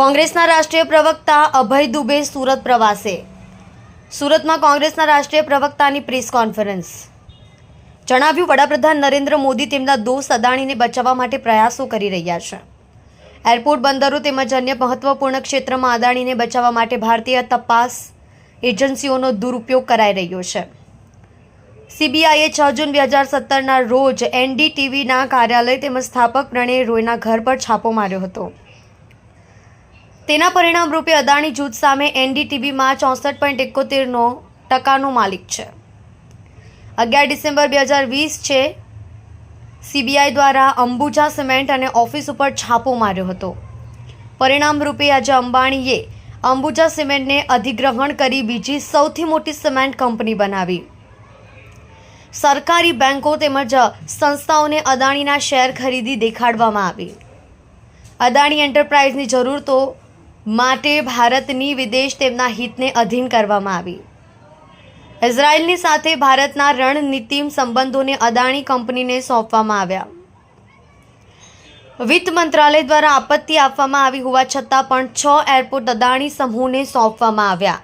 કોંગ્રેસના રાષ્ટ્રીય પ્રવક્તા અભય દુબે સુરત પ્રવાસે. સુરતમાં કોંગ્રેસના રાષ્ટ્રીય પ્રવક્તાની પ્રેસ કોન્ફરન્સ. જણાવ્યું, વડાપ્રધાન નરેન્દ્ર મોદી તેમના દોસ્ત અદાણીને બચાવવા માટે પ્રયાસો કરી રહ્યા છે. એરપોર્ટ બંદરો તેમજ અન્ય મહત્વપૂર્ણ ક્ષેત્રમાં અદાણીને બચાવવા માટે ભારતીય તપાસ એજન્સીઓનો દુરુપયોગ કરાઈ રહ્યો છે. સીબીઆઈએ છ જૂન બે હજાર સત્તરના રોજ એનડીટીવીના કાર્યાલય તેમજ સ્થાપક પ્રણય રોયના ઘર પર છાપો માર્યો હતો. તેના પરિણામ રૂપે અદાણી જૂથ સામે એનડીટીવીમાં ચોસઠ પોઈન્ટ એકોતેરનો ટકાનો માલિક છે. અગિયાર ડિસેમ્બર બે હજાર વીસ છે, સીબીઆઈ દ્વારા અંબુજા સિમેન્ટ અને ઓફિસ ઉપર છાપો માર્યો હતો. પરિણામ રૂપે આજે અંબાણીએ અંબુજા સિમેન્ટને અધિગ્રહણ કરી બીજી સૌથી મોટી સિમેન્ટ કંપની બનાવી. સરકારી બેન્કો તેમજ સંસ્થાઓને અદાણીના શેર ખરીદી દેખાડવામાં આવી. અદાણી એન્ટરપ્રાઇઝની જરૂરતો માટે ભારતની વિદેશ તેમના હિતને અધીન કરવામાં આવી. ઇઝરાયલની સાથે ભારતના રણનીતિમ સંબંધોને અદાણી કંપનીને સોંપવામાં આવ્યા. વિત્ત મંત્રાલય દ્વારા આપત્તિ આપવામાં આવી હોવા છતાં પણ છ એરપોર્ટ અદાણી સમૂહને સોંપવામાં આવ્યા.